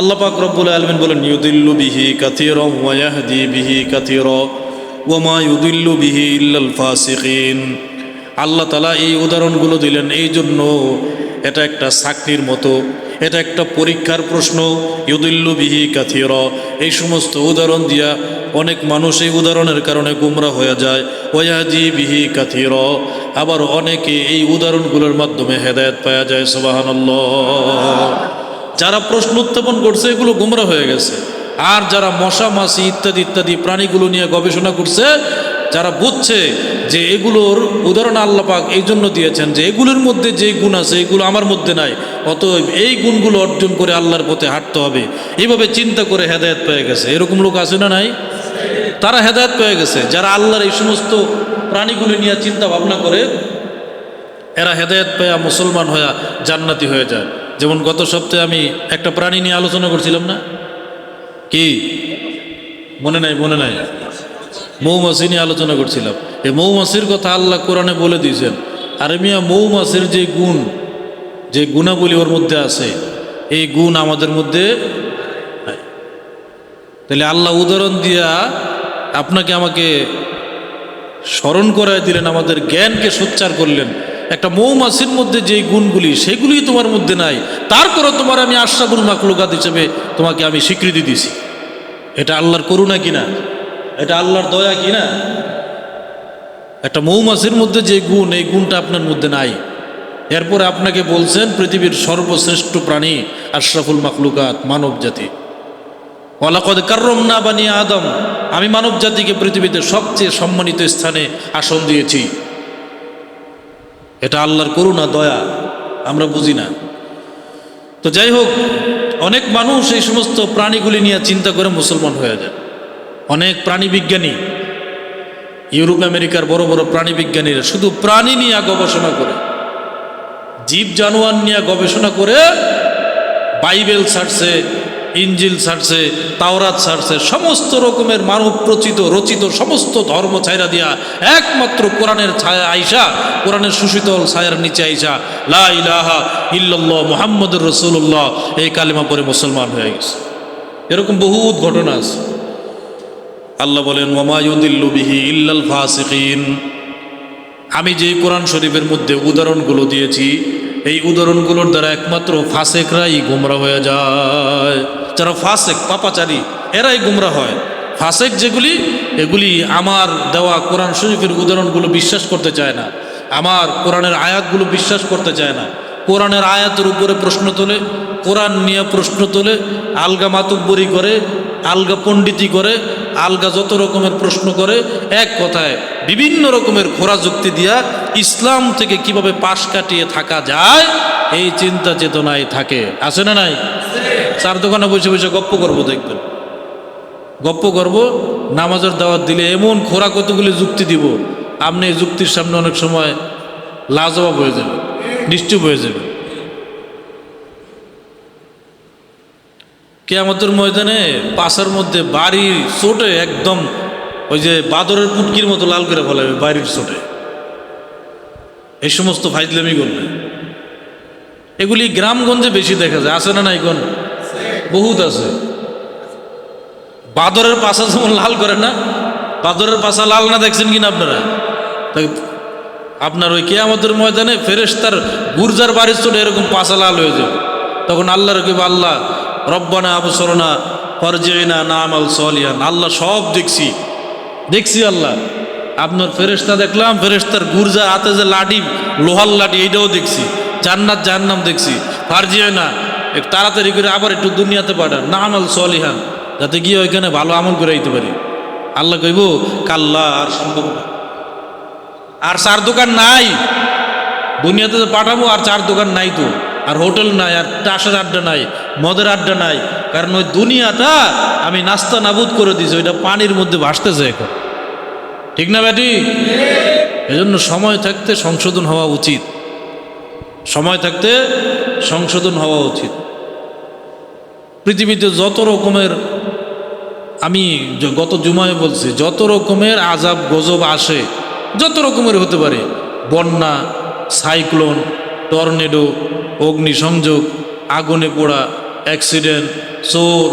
আল্লাহ পাক রব্বুল আলমিন বলেন, ইউদিল্লু বিহি কাথির ওয়াহদি বিহি কাথির ওমা ইউদিল্লু বিহি ইল্লাল ফাসিকিন। আল্লাহ তালা এই উদাহরণগুলো দিলেন, এই জন্য এটা একটা চাকরির মতো, এটা একটা পরীক্ষার প্রশ্ন, ইউদিল্লু বিহি কাথির। এই সমস্ত উদাহরণ দিয়া অনেক মানুষ এই উদাহরণের কারণে গুমরা হয়ে যায় ওয়াহদি বিহি কাথির। আবার অনেকে এই উদাহরণগুলোর মাধ্যমে হেদায়ত পাওয়া যায় সুবাহান্লাহ যারা প্রশ্ন উত্থাপন করছে, এগুলো গুমরা হয়ে গেছে। আর যারা মশা, মাছি ইত্যাদি ইত্যাদি প্রাণীগুলো নিয়ে গবেষণা করছে, যারা বুঝছে যে এগুলোর উদাহরণ আল্লাহ পাক এই জন্য দিয়েছেন যে এগুলোর মধ্যে যে গুণ আছে, এগুলো আমার মধ্যে নাই, অতএব এই গুণগুলো অর্জন করে আল্লাহর পথে হাঁটতে হবে। এইভাবে চিন্তা করে হেদায়ত পেয়ে গেছে। এরকম লোক আছে না নাই? তারা হেদায়ত পেয়ে গেছে। যারা আল্লাহর এই সমস্ত প্রাণীগুলো নিয়ে চিন্তা ভাবনা করে, এরা হেদায়ত পেয়া মুসলমান হয়ে জান্নাতি হয়ে যায়। যেমন গত সপ্তাহে আমি একটা প্রাণী নিয়ে আলোচনা করছিলাম না? কি? মনে নাই মনে নাই। মৌমাছি নিয়ে আলোচনা করছিলাম। এই মৌমাছির কথা আল্লাহ কোরআনে বলে দিয়েছেন আরে মিয়া মৌমাছির যে গুণ, যে গুণাবলী ওর মধ্যে আছে, এই গুণ আমাদের মধ্যে তাহলে আল্লাহ উদাহরণ দিয়া আপনাকে আমাকে স্মরণ করায় দিলেন, আমাদের জ্ঞানকে সোচ্চার করলেন। একটা মৌমাছির মধ্যে যে গুণগুলি, সেগুলি তোমার মধ্যে নাই। তারপরও তোমার আমি আশরাফুল মাকলুকাত হিসেবে তোমাকে আমি স্বীকৃতি দিছি। এটা আল্লাহর করুণা কিনা? এটা আল্লাহর দয়া কিনা? একটা মৌমাছির মধ্যে যে গুণ, এই গুণটা আপনার মধ্যে নাই। এরপরে আপনাকে বলছেন, পৃথিবীর সর্বশ্রেষ্ঠ প্রাণী আশরাফুল মাকলুকাত মানব জাতি। ওয়ালাকদ কার্রম না বানিয়ে আদম। আমি মানব জাতিকে পৃথিবীতে সবচেয়ে সম্মানিত স্থানে আসন দিয়েছি। এটা আল্লাহর করুণা, দয়া, আমরা বুঝি না। তো যাই হোক, অনেক মানুষ এই সমস্ত প্রাণীগুলি নিয়ে চিন্তা করে মুসলমান হয়ে যায়। অনেক প্রাণী বিজ্ঞানী, ইউরোপ, আমেরিকার বড় বড় প্রাণী বিজ্ঞানীরা শুধু প্রাণী নিয়ে গবেষণা করে, জীব, জানোয়ার নিয়ে গবেষণা করে বাইবেল ছাড়ছে ইঞ্জিল ছাড়ছে তাওরাত ছাড়ছে সমস্ত রকমের মানব প্রচিত রচিত সমস্ত ধর্ম ছায়রা দিয়া একমাত্র কোরআনের ছায়া আইসা, কোরআনের সুশীতল ছায়ার নিচে আইসা, লা ইলাহা ইল্লাল্লাহ মুহাম্মদুর রসুল্লাহ এই কালিমা পরে মুসলমান হয়ে গেছে। এরকম বহুত ঘটনা আছে। আল্লাহ বলেন ওমায়ুদিল্লু বিহি ইল্লাল ফাসিকিন। আমি যে কোরআন শরীফের মধ্যে উদাহরণগুলো দিয়েছি এই উদাহরণগুলোর দ্বারা একমাত্র ফাঁসেকরাই গুমরা হয়ে যায়। যারা ফাঁসেক, পাপাচারী, এরাই গুমরা হয়। ফাসেক যেগুলি, এগুলি আমার দেওয়া কোরআন শরীফের উদাহরণগুলো বিশ্বাস করতে চায় না। আমার কোরআনের আয়াতগুলো বিশ্বাস করতে চায় না। কোরআনের আয়াতের উপরে প্রশ্ন তোলে, কোরআন নিয়ে প্রশ্ন তোলে, আলগা মাতুব্বরি করে, আলগা পণ্ডিতি করে আলগা যত রকমের প্রশ্ন করে, এক কথায় বিভিন্ন রকমের খোরা যুক্তি দিয়া ইসলাম থেকে কীভাবে পাশ কাটিয়ে থাকা যায়, এই চিন্তা চেতনায় থাকে। আছে না নাই? চার দোকানে বসে বসে গপ্প করব দেখবেন। গপ্প করব, নামাজের দাওয়াত দিলে এমন খোরা কতগুলি যুক্তি দিব, আপনি যুক্তির সামনে অনেক সময় লাজবাব হয়ে যাবে নিশ্চুপ হয়ে যাবে কেয়ামতের ময়দানে পাশার মধ্যে বাড়ির চোটে একদম ওই যে বাদরের পুটকির মতো লাল করে ফেলাবে বাড়ির চোটে। এই সমস্ত ফাইজলামি করবে এগুলি গ্রামগঞ্জে বেশি দেখা যায়। আছে না নাই কোন? বহুত আছে। বাদরের পাশা যেমন লাল করে না, বাদরের পাশা লাল না দেখছেন কিনা আপনারা? আপনার ওই কেয়ামতের ময়দানে ফেরেশতার গুর্জার বাড়ির চোটে এরকম পাশা লাল হয়ে যাবে। তখন আল্লাহর কেব আল্লাহ রব্বানা আবসরনা, ফরজিনা নাম আল সলিয়ান আল্লাহ সব দেখছি। দেখছি আল্লাহ। আপনার ফেরেশতা দেখলাম ফেরেস্তার গুর্জা হাতে যে লাঠি, লোহার লাঠি, এইটাও দেখছি। জান্নাত, জাহান্নাম দেখছি। একটু তাড়াতাড়ি করে আবার একটু দুনিয়াতে পাঠান। নাম আল সলিহান, যাতে গিয়ে ওইখানে ভালো আমল করে দিতে পারি। আল্লাহ কইব, কাল্লা, আর সম্ভব না। আর চার দোকান নাই। দুনিয়াতে পাঠাবো, আর চার দোকান নাই তো। আর হোটেল নাই, আর টাসের আড্ডা নাই, মদের আড্ডা নাই। কারণ ওই দুনিয়াটা আমি নাস্তা নাবুদ করে দিয়েছি, ওইটা পানির মধ্যে ভাসতেছে এখন। ঠিক না ব্যাটি? এজন্য সময় থাকতে সংশোধন হওয়া উচিত। সময় থাকতে সংশোধন হওয়া উচিত। পৃথিবীতে যত রকমের, আমি গত জুমায় বলছি, যত রকমের আজাব গজব আসে, যত রকমের হতে পারে, বন্যা, সাইক্লোন টর্নেডো, অগ্নিসংযোগ, আগুনে পোড়া অ্যাক্সিডেন্ট, চোর,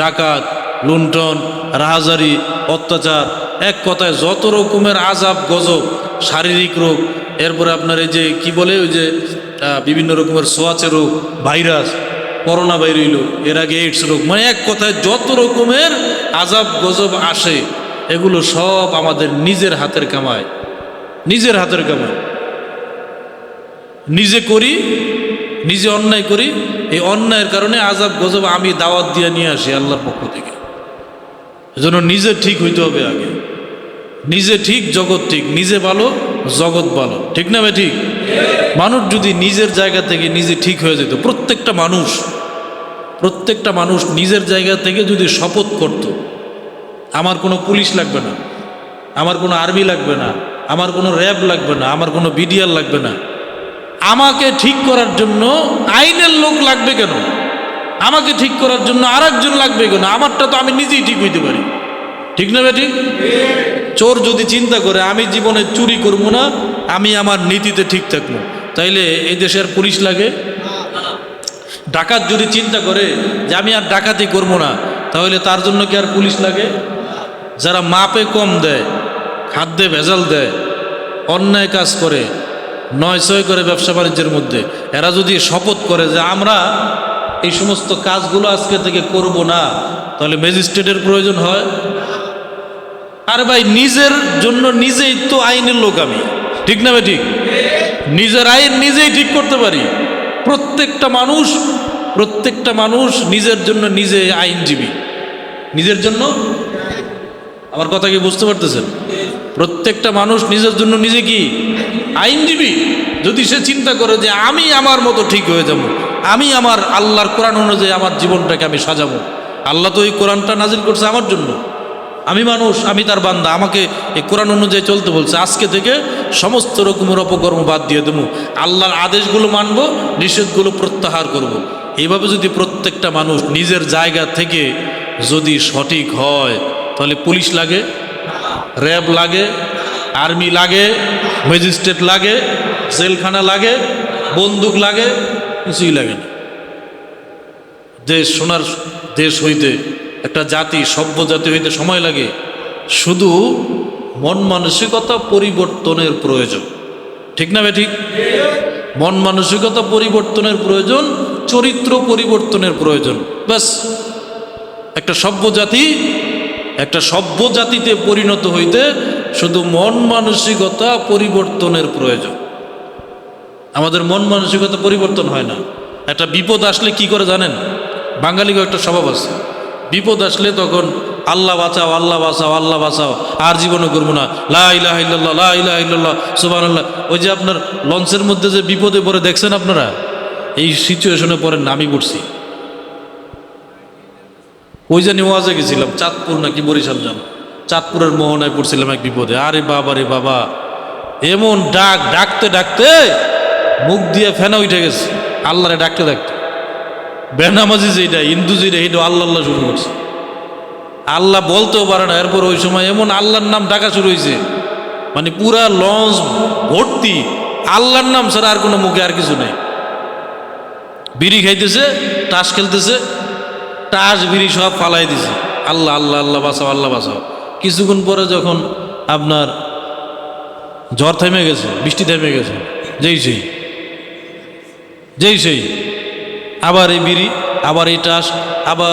ডাকাত, লুণ্ঠন, রাহাজারি, অত্যাচার। এক কথায় যত রকমের আজাব গজব, শারীরিক রোগ, এরপরে আপনার এই যে কি বলে, ওই যে বিভিন্ন রকমের সোয়াচে রোগ, ভাইরাস, করোনা বাইর হইল এর আগে এইডস রোগ মানে এক কথায় যত রকমের আজাব গজব আসে, এগুলো সব আমাদের নিজের হাতের কামায়, নিজের হাতের কামায়। নিজে করি, নিজে অন্যায় করি, এই অন্যায়ের কারণে আজাব গজব আমি দাওয়াত দিয়ে নিয়ে আসি আল্লাহর পক্ষ থেকে। এজন্য নিজে ঠিক হইতে হবে আগে। নিজে ঠিক, জগৎ ঠিক। নিজে ভালো, জগৎ ভালো। ঠিক না ভাই ঠিক? মানুষ যদি নিজের জায়গা থেকে নিজে ঠিক হয়ে যেত, প্রত্যেকটা মানুষ প্রত্যেকটা মানুষ নিজের জায়গা থেকে যদি শপথ করত, আমার কোনো পুলিশ লাগবে না, আমার কোনো আর্মি লাগবে না, আমার কোনো র্যাব লাগবে না, আমার কোনো বিডিআর লাগবে না আমাকে ঠিক করার জন্য আইনের লোক লাগবে কেন? আমাকে ঠিক করার জন্য আর একজন লাগবে কেন? আমারটা তো আমি নিজেই ঠিক হইতে পারি। ঠিক না বেটি? চোর যদি চিন্তা করে, আমি জীবনে চুরি করব না, আমি আমার নীতিতে ঠিক থাকব। তাইলে এই দেশের পুলিশ লাগে? ডাকাত যদি চিন্তা করে যে আমি আর ডাকাতি করব না, তাহলে তার জন্য কি আর পুলিশ লাগে? যারা মাপে কম দেয়, খাদ্যে ভেজাল দেয়, অন্যায় কাজ করে নয় ছয় করে ব্যবসা বাণিজ্যের মধ্যে। এরা যদি শপথ করে যে আমরা এই সমস্ত কাজগুলো আজকে থেকে করব না, তাহলে ম্যাজিস্ট্রেটের প্রয়োজন হয়। আরে ভাই, নিজের জন্য নিজেই তো আইনের লোক আমি। ঠিক না ভাই, ঠিক? নিজের আইন নিজেই ঠিক করতে পারি। প্রত্যেকটা মানুষ প্রত্যেকটা মানুষ নিজের জন্য নিজে আইনজীবী। নিজের জন্য? আমার কথা কি বুঝতে পারতেছেন? প্রত্যেকটা মানুষ নিজের জন্য নিজে কি? আইনজীবী, যদি সে চিন্তা করে যে আমি আমার মতো ঠিক হয়ে যাব, আমি আমার আল্লাহর কোরআন অনুযায়ী আমার জীবনটাকে আমি সাজাবো, আল্লাহ তো এই কোরআনটা নাজিল করছে আমার জন্য আমি মানুষ, আমি তার বান্দা, আমাকে এই কোরআন অনুযায়ী চলতে বলছে, আজকে থেকে সমস্ত রকমের অপকর্ম বাদ দিয়ে দেবো, আল্লাহর আদেশগুলো মানব, নিষেধগুলো প্রত্যাহার করব। এইভাবে যদি প্রত্যেকটা মানুষ নিজের জায়গা থেকে যদি সঠিক হয়, তাহলে পুলিশ লাগে, র্যাব লাগে, আর্মি লাগে ম্যাজিস্ট্রেট লাগে, জেলখানা লাগে, বন্দুক লাগে, কিছুই লাগে না। দেশ সোনার দেশ হইতে, একটা জাতি, সভ্য জাতি হইতে সময় লাগে। শুধু মন মানসিকতা পরিবর্তনের প্রয়োজন। ঠিক না ঠিক মন মানসিকতা পরিবর্তনের প্রয়োজন, চরিত্র পরিবর্তনের প্রয়োজন। ব্যাস, একটা সভ্য জাতি, একটা সভ্য জাতিতে পরিণত হইতে শুধু মন মানসিকতা পরিবর্তনের প্রয়োজন। আমাদের মন মানসিকতা পরিবর্তন হয় না। একটা বিপদ আসলে কি করে জানেন? বাঙালিকে একটা স্বভাব আছে। বিপদ আসলে তখন আল্লাহ বাঁচাও আল্লাহ বাঁচাও আল্লাহ বাঁচাও, আর জীবনে করব না। লা ইলাহা ইল্লাল্লাহ, লা ইলাহা ইল্লাল্লাহ, সুবহানাল্লাহ। ওই যে আপনার লঞ্চের মধ্যে যে বিপদে পড়ে, দেখছেন আপনারা? এই সিচুয়েশনে পরে নামি পড়ছি। ওই জানি ওয়াজে গেছিলাম, চাঁদপুর নাকি বরিশাল যান চাঁদপুরের মোহনায় পড়ছিলাম এক বিপদে। আরে বাবা রে বাবা, এমন ডাক, ডাকতে ডাকতে মুখ দিয়ে ফেনা উঠে গেছে। আল্লাহরে ডাকতে ডাকতে। বেনামাজি যেটা হিন্দু যেটা এটা আল্লাহ আল্লাহ শুরু করছে। আল্লাহ বলতেও পারে না, এরপর ওই সময় এমন আল্লাহর নাম ডাকা শুরু হয়েছে মানে পুরা লঞ্চ ভর্তি, আল্লাহর নাম ছাড়া আর কোনো মুখে আর কিছু নেই। বিড়ি খাইতেছে, তাস খেলতেছে টাস বিড়ি সব ফালাই দিছে। আল্লাহ আল্লাহ আল্লাহ বাঁচাও আল্লাহ বাঁচাও। কিছুক্ষণ পরে যখন আপনার ঝড় থেমে গেছে, বৃষ্টি থেমে গেছে, যেই সেই যেই সেই, আবার এই বিড়ি, আবার এই টাস, আবার